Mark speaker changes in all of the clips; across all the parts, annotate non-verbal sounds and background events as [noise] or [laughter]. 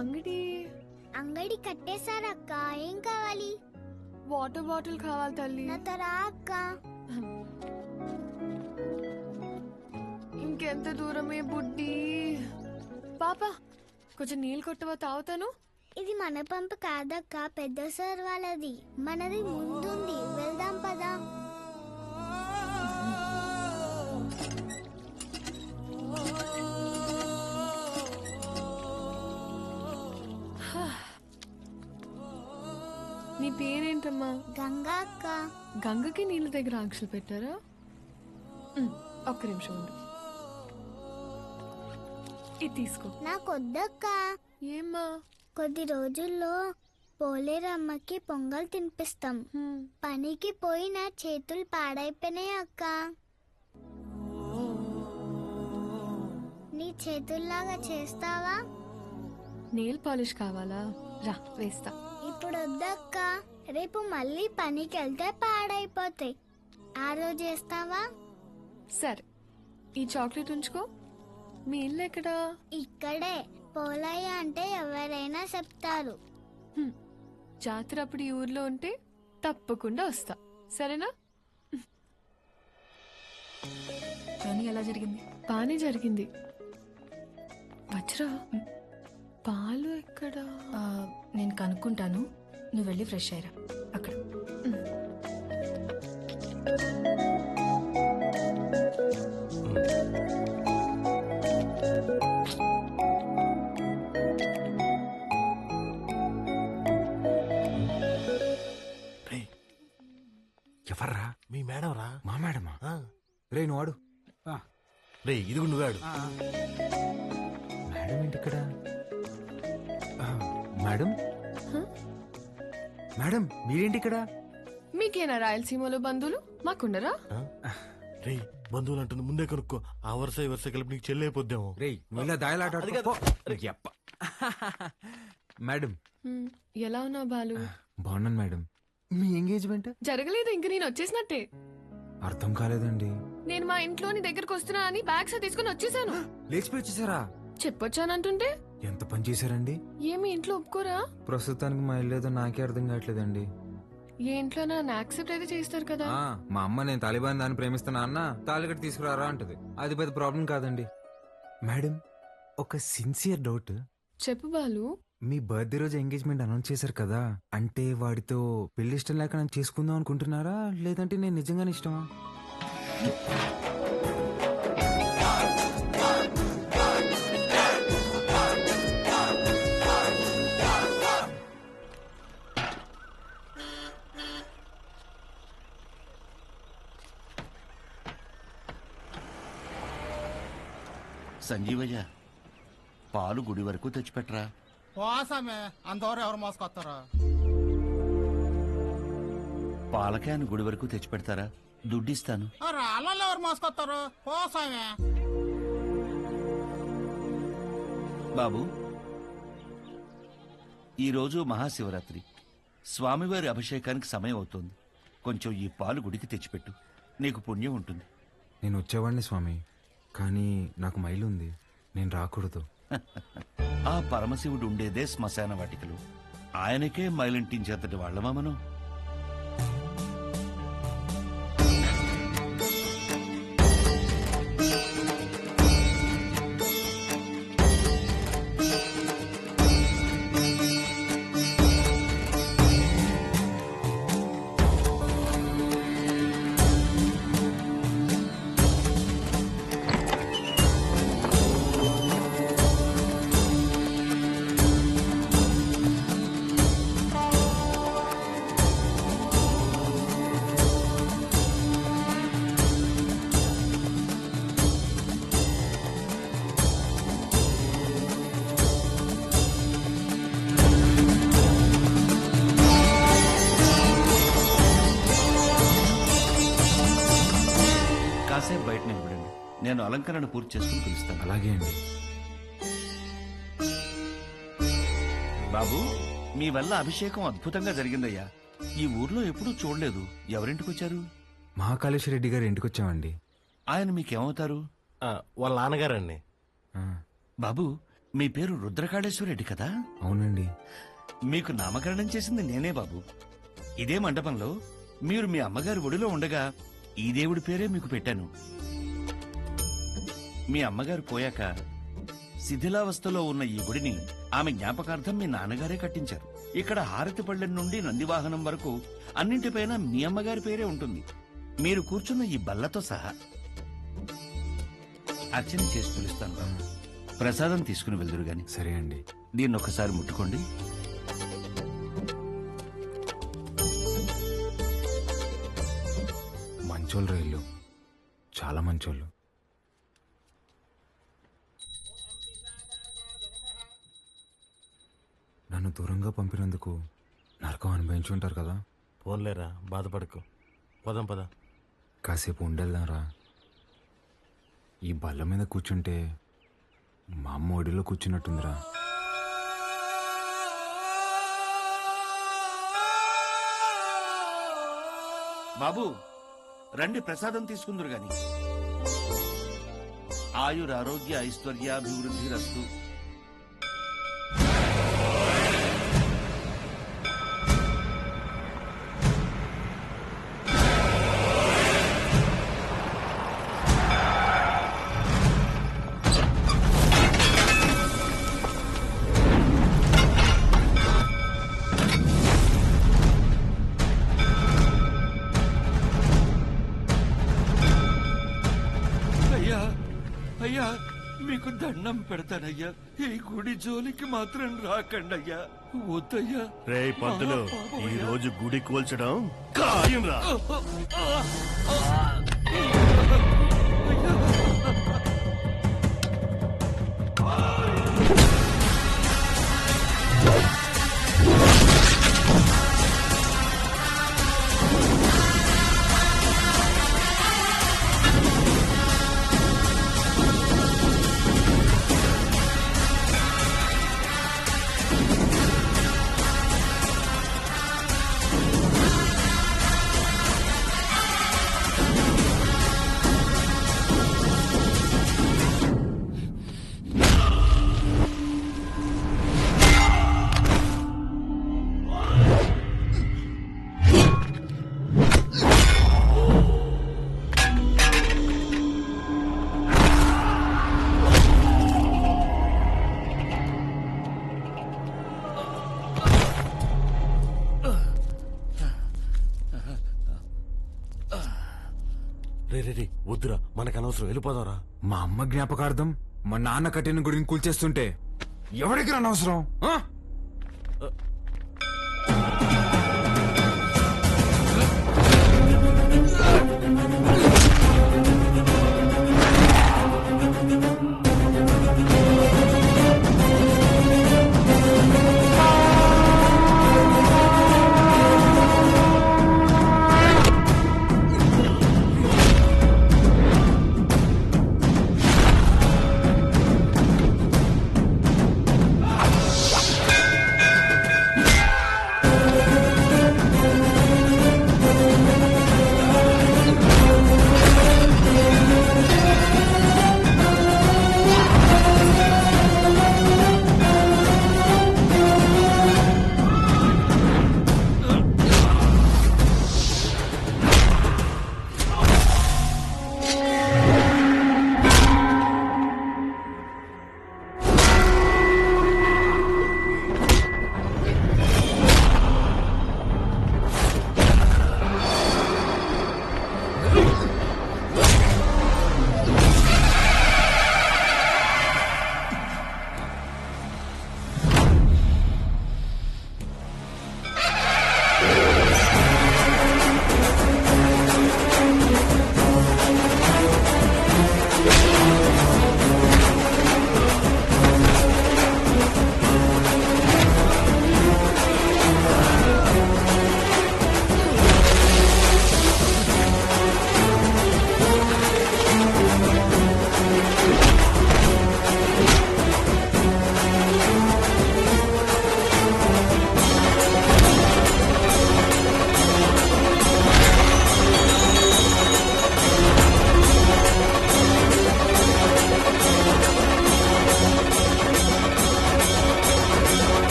Speaker 1: అంగడి?
Speaker 2: అంగడి కట్టేశారక్క. ఏం కావాలి?
Speaker 1: వాటర్ బాటిల్ కావాలి తల్లి.
Speaker 2: నాతో రా అక్క.
Speaker 1: ఇంకెంత దూరమే బుడ్డి? పాప కొంచెం నీళ్ళు కొట్టవా తాగుతాను?
Speaker 2: ఇది మన పంపు కాదక్క పెద్ద సార్ వాళ్ళది మనది ముందుంది.
Speaker 1: పేరేంటమ్మా
Speaker 2: గంగా అక్క.
Speaker 1: గంగకి నీళ్ళ దగ్గర ఆంక్షలు పెట్టారా? ఉమ్, ఒక్క నిమిషం ఉండు. ఇది తీసుకో.
Speaker 2: నాకొద్దక్క
Speaker 1: ఏమ్మా?
Speaker 2: కొద్ది రోజుల్లో పోలేరమ్మకి పొంగల్ తినిపిస్తాం.
Speaker 1: హ్మ్,
Speaker 2: పనికి పోయి నా చేతులు పాడైపోయినాయి అక్క. నీ చేతుల్లాగా చేస్తావా?
Speaker 1: నెయిల్ పాలిష్ కావాలా? రా వేస్తా.
Speaker 2: ఇప్పుడు వద్దక్క రేపు మళ్ళీ పనికి వెళ్తే పాడైపోతాయి. ఆ రోజు చేస్తావా?
Speaker 1: సరే ఈ చాక్లెట్ ఉంచుకో. మీ ఇల్లు ఎక్కడా?
Speaker 2: ఇక్కడే. పోలయ్య అంటే ఎవరైనా చెప్తారు.
Speaker 1: హ్మ్, జాతర అప్పుడు ఈ ఊర్లో ఉంటే తప్పకుండా వస్తా. సరేనా?
Speaker 3: కానీ ఎలా జరిగింది?
Speaker 1: బానే జరిగింది. వజ్రా? పాలు ఎక్కడా?
Speaker 3: ఆ, నేను కనుక్కుంటాను. నువ్వు వెళ్ళి ఫ్రెష్ అయ్యరా. అక్కడ.
Speaker 4: రేయ్,
Speaker 5: ఎవర్రా?
Speaker 4: మీ మేడం రా
Speaker 5: మా మేడమా?
Speaker 4: ఆ,
Speaker 5: రే నువ్వు వాడు
Speaker 4: రేయ్ ఇది కూడా నువ్వాడు
Speaker 5: మేడం ఏంటి ఇక్కడ? మేడం? మేడం మీరేంటి ఇక్కడ?
Speaker 1: మీకేనా రాయలసీమలో బంధువులు? మాకుండరా?
Speaker 4: రే బంధువులు అంటుంది ముందే కనుక్కో. ఆ వరుస ఈ వరుస కలిపి నీకు చెల్లైపోద్దాము
Speaker 5: రే ఇలా దాయలాట మేడం.
Speaker 1: హ్మ్, ఎలా ఉన్నావు బాలు?
Speaker 5: బాగున్నాను మేడం. మీ ఎంగేజ్మెంట్?
Speaker 1: జరగలేదు ఇంక నేను వచ్చేసినట్టే.
Speaker 5: అర్థం కాలేదండి.
Speaker 1: నేను మా ఇంట్లోని దగ్గరకు వస్తున్నా అని బ్యాగ్స్ తీసుకుని వచ్చేసాను. [gasps]
Speaker 5: లేచిపోయి వచ్చేసారా?
Speaker 1: చెప్పొచ్చానంటుంటే?
Speaker 5: ఎంత పని చేశారండి?
Speaker 1: ఏమి ఇంట్లో ఒప్పుకోరా?
Speaker 5: ప్రస్తుతానికి మా ఇల్లు ఏదో నాకే అర్థం కావట్లేదండి.
Speaker 1: ఏ ఇంట్లో నన్ను యాక్సెప్ట్ అయితే చేస్తారు కదా?
Speaker 5: ఆ, మా అమ్మ నేను తాలిబాన్ దాన్ని ప్రేమిస్తున్నా అన్న తాలిగట్టు తీసుకురారా అంటది. అది పెద్ద ప్రాబ్లం కాదండి. మేడం ఒక సిన్సియర్ డౌట్.
Speaker 1: చెప్పు బాలు.
Speaker 5: మీ బర్త్డే రోజు ఎంగేజ్మెంట్ అనౌన్స్ చేశారు కదా అంటే వాడితో పెళ్ళి ఇష్టం లేక నన్ను చేసుకుందాం అనుకుంటున్నారా? లేదంటే నేను నిజంగానే ఇష్టమా?
Speaker 6: సంజీవయ్య పాలు గుడి వరకు తెచ్చిపెట్టరా.
Speaker 7: పోసామే అంతవరకు ఎవరు మోసుకొస్తారో?
Speaker 6: పాల క్యాన్ గుడి వరకు తెచ్చిపెడతారా. దుడ్డిస్తాను.
Speaker 7: రాళ్ళలో ఎవరు మోసుకొస్తారు? పోసామే.
Speaker 6: బాబు ఈరోజు మహాశివరాత్రి. స్వామివారి అభిషేకానికి సమయం అవుతోంది. కొంచెం ఈ పాలు గుడికి తెచ్చిపెట్టు. నీకు పుణ్యం ఉంటుంది.
Speaker 5: నేను వచ్చేవాడిని స్వామి. కానీ నాకు మైలు ఉంది నేను రాకూడదు. [laughs]
Speaker 6: ఆ పరమశివుడు ఉండేదే శ్మశాన వాటికలు. ఆయనకే మైలింటించేతటి వాళ్ళమా మనం? నేను అలంకరణ పూర్తి చేసుకుని పిలుస్తాను.
Speaker 5: అలాగే అండి.
Speaker 6: బాబు మీ వల్ల అభిషేకం అద్భుతంగా జరిగిందయ్యా. ఈ ఊర్లో ఎప్పుడూ చూడలేదు. ఎవరింటికి వచ్చారు
Speaker 5: మహాకాళేశ్వర రెడ్డి గారి ఇంటికి వచ్చామండి
Speaker 6: ఆయన మీకేమవుతారు?
Speaker 4: ఆ, వాళ్ళ నాన్నగారండి.
Speaker 5: ఆ,
Speaker 6: బాబు మీ పేరు రుద్రకాళేశ్వరరెడ్డి కదా?
Speaker 5: అవునండి.
Speaker 6: మీకు నామకరణం చేసింది నేనే బాబు. ఇదే మండపంలో మీరు మీ అమ్మగారి ఒడిలో ఉండగా ఈ దేవుడి పేరే మీకు పెట్టాను. మీ అమ్మగారు పోయాక శిథిలావస్థలో ఉన్న ఈ గుడిని ఆమె జ్ఞాపకార్థం మీ నాన్నగారే కట్టించారు. ఇక్కడ హారతి పళ్ళెం నుండి నందివాహనం వరకు అన్నింటిపైన మీ అమ్మగారి పేరే ఉంటుంది. మీరు కూర్చున్న ఈ బల్లతో సహా అర్చన చేసి పిలుస్తాను. బాబు ప్రసాదం తీసుకుని వెళ్దురు గాని.
Speaker 5: సరే అండి.
Speaker 6: దీన్ని ఒకసారి ముట్టుకోండి.
Speaker 5: దూరంగా పంపినందుకు నరకం అనుభవించి ఉంటారు కదా.
Speaker 4: ఫోన్లేరా బాధపడకు. పదం పద.
Speaker 5: కాసేపు ఉండేద్దాంరా. ఈ బల్ల మీద కూర్చుంటే మా అమ్మ ఒడిలో కూర్చున్నట్టుందిరా.
Speaker 6: బాబు రండి ప్రసాదం తీసుకుందరు గాని. ఆయుర ఆరోగ్య ఐశ్వర్యాభివృద్ధి రస్తు పెడతానయ్యా ఈ గుడి జోలికి మాత్రం రాకండి అయ్యా వద్దయ్యా.
Speaker 4: రే పంతులు ఈ రోజు గుడి కూల్చడం ఖాయం రా రే రే రే వద్దురా మనకు అనవసరం వెళ్ళిపోదాంరా
Speaker 5: మా అమ్మ జ్ఞాపకార్థం మా నాన్న కట్టిన గుడిని కూల్చేస్తుంటే ఎవరికి అనవసరం ఆ?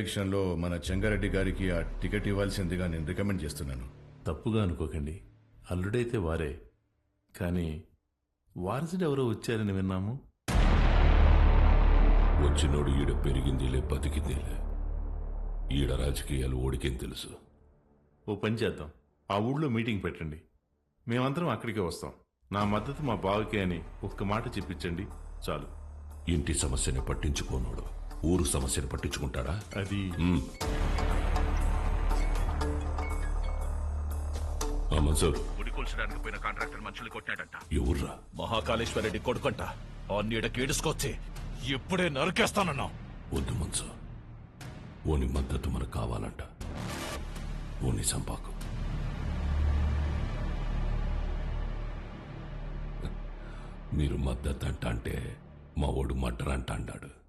Speaker 8: ఎలక్షన్లో మన చెంగారెడ్డి గారికి ఆ టికెట్ ఇవ్వాల్సిందిగా నేను రికమెండ్ చేస్తున్నాను.
Speaker 9: తప్పుగా అనుకోకండి. అల్లుడైతే వారే. కానీ వారసుడు ఎవరో వచ్చారని విన్నాము.
Speaker 10: వచ్చినోడు ఈడ పెరిగిందిలే బతికిందిలే. ఈడ రాజకీయాలు ఓడికేం తెలుసు?
Speaker 9: ఓ పని చేద్దాం. ఆ ఊళ్ళో మీటింగ్ పెట్టండి. మేమందరం అక్కడికే వస్తాం. నా మద్దతు మా బావకే అని ఒక్క మాట చెప్పించండి. చాలు.
Speaker 10: ఇంటి సమస్యని పట్టించుకోనోడు. ఊరు సమస్యని పట్టించుకుంటాడా?
Speaker 9: అది.
Speaker 10: మన్సూర్.
Speaker 6: ఉడికొల్చడానికి పోయిన కాంట్రాక్టర్ మనుషులు కొట్టాడంట.
Speaker 10: ఎవర్రా?
Speaker 11: మహాకాళేశ్వరరెడ్డి కొడుకంట. ఆ నీడకి ఈడుసుకొచ్చి ఇప్పుడే నరికేస్తానన్నా.
Speaker 10: వద్దు మన్సూర్. ఓని మద్దతు మనకు కావాలంట. ఓని సంపాకు. మీరు మద్దతు అంట అంటే మా ఓడు మడ్డర్ అంట అన్నాడు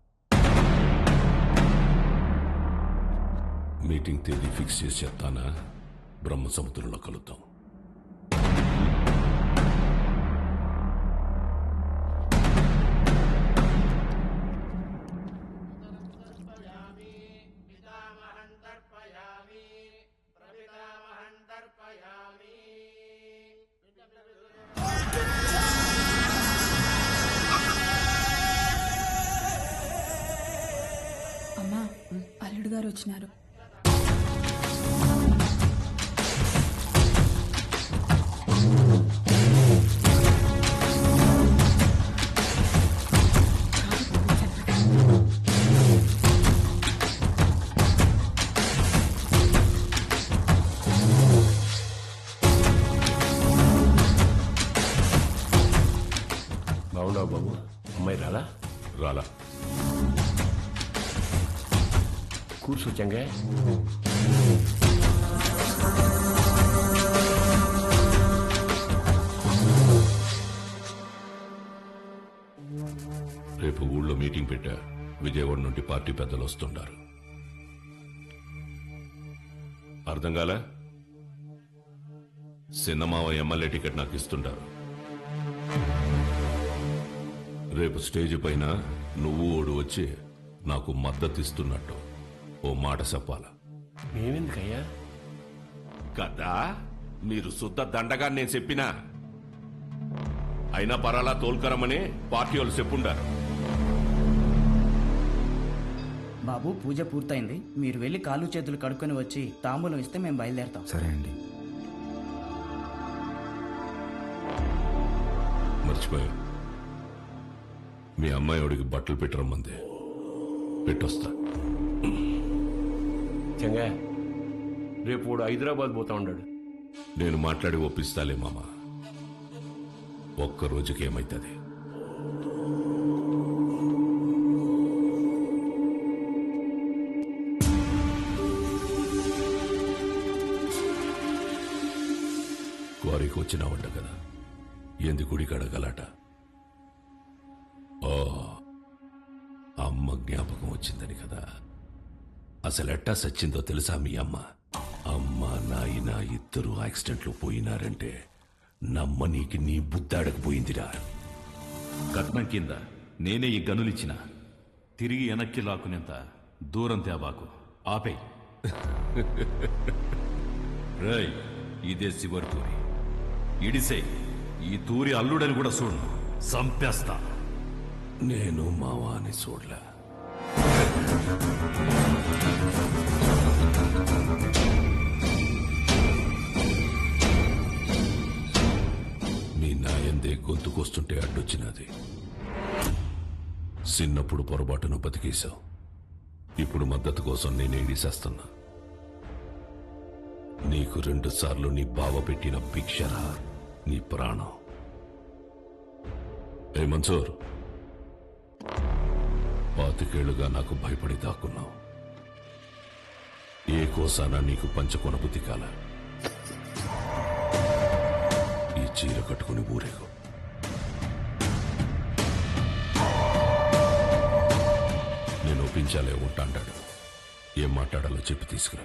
Speaker 10: మీటింగ్ తేదీ ఫిక్స్ చేసి చెప్తానా? బ్రహ్మ సముద్రంలో కలుద్దాం. రేపు ఊళ్ళో మీటింగ్ పెట్టా విజయవాడ నుండి పార్టీ పెద్దలు వస్తుండారు. అర్థం కాలే? సిన్నమావ ఎమ్మెల్యే టికెట్ నాకు ఇస్తుంటారు. రేపు స్టేజ్ పైన నువ్వు ఓడు వచ్చి నాకు మద్దతు ఇస్తున్నట్టు ఓ మాట చెప్పాలా?
Speaker 11: మేమెందుకయ్యా?
Speaker 10: కదా మీరు శుద్ధ దండగా నేను చెప్పినా. అయినా పరాలా తోల్కరమని పార్టీ వాళ్ళు చెప్పుండారు.
Speaker 12: బాబు పూజ పూర్తయింది. మీరు వెళ్ళి కాళ్ళు చేతులు కడుక్కొని వచ్చి తాంబూలం ఇస్తే మేము బయలుదేరతాం.
Speaker 5: సరే అండి.
Speaker 10: మర్చిపోయా. మీ అమ్మాయి వాడికి బట్టలు పెట్టరమ్మంది. పెట్టొస్తా.
Speaker 11: చెంగా రేపు వాడు హైదరాబాద్ పోతా ఉన్నాడు
Speaker 10: నేను మాట్లాడి ఒప్పిస్తాలే మామ. ఒక్క రోజుకి ఏమైతుంది? క్వారీకి వచ్చినావంట కదా? ఎందు గుడి కడగలట ఓ అమ్మ జ్ఞాపకం వచ్చిందని కదా. అసలెట్టా సచ్చిందో తెలుసా మీ అమ్మ? అమ్మ నాయన ఇద్దరు యాక్సిడెంట్లో పోయినారంటే నమ్మనీకి నీ బుద్ధాడకపోయిందిరా
Speaker 11: కట్నం కింద నేనే ఈ గనులిచ్చిన. తిరిగి వెనక్కి లాక్కునేంత దూరం తేవాకు ఆపే. రై ఇదే శివరి తూరి. ఇడిసే ఈ తూరి అల్లుడని కూడా చూడను సంపేస్తా.
Speaker 10: నేను మావా అని చూడలే మీ నాయందే గొంతుకొస్తుంటే అడ్డొచ్చినది. చిన్నప్పుడు పొరపాటును బతికేశావు. ఇప్పుడు మద్దతు కోసం నేను ఏడిసేస్తున్నా నీకు రెండు సార్లు నీ బావ పెట్టిన భిక్షరా నీ ప్రాణం. ఏ మన్సూర్ పాతికేళ్ళుగా నాకు భయపడి దాక్కున్నావు. ఏ కోసానా నీకు పంచకొనబుద్ధి కాల. ఈ చీర కట్టుకుని ఊరేగు. నేను ఒప్పించాలే ఉంటాడాడు ఏం మాట్లాడాలో చెప్పి తీసుకురా.